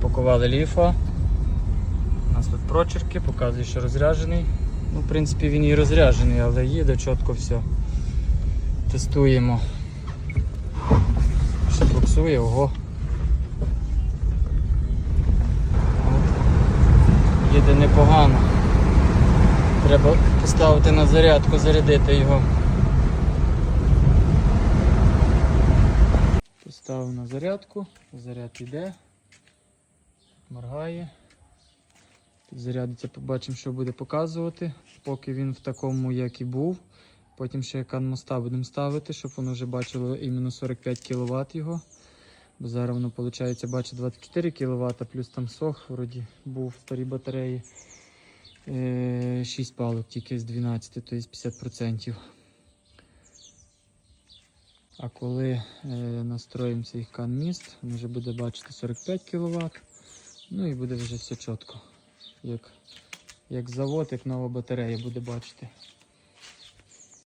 запакували ліфа. У нас тут прочерки, показує, що розряджений. Ну, в принципі, він і розряджений, але їде чітко все. Тестуємо. Ще буксує, ого. Їде непогано. Треба поставити на зарядку, зарядити його. Поставив на зарядку, заряд йде, моргає. Підзарядиться, побачимо, що буде показувати, поки він в такому, як і був. Потім ще екан моста будемо ставити, щоб воно вже бачило іменно 45 кВт його. Бо зараз воно, виходить, бачить 24 кВт, плюс там сох вроді був в старій батареї. Е, 6 палок тільки з 12, тобто 50%. А коли е, настроїмо цей кан-міст, він вже буде бачити 45 кВт. Ну і буде вже все чітко. Як, як завод, як нова батарея буде бачити.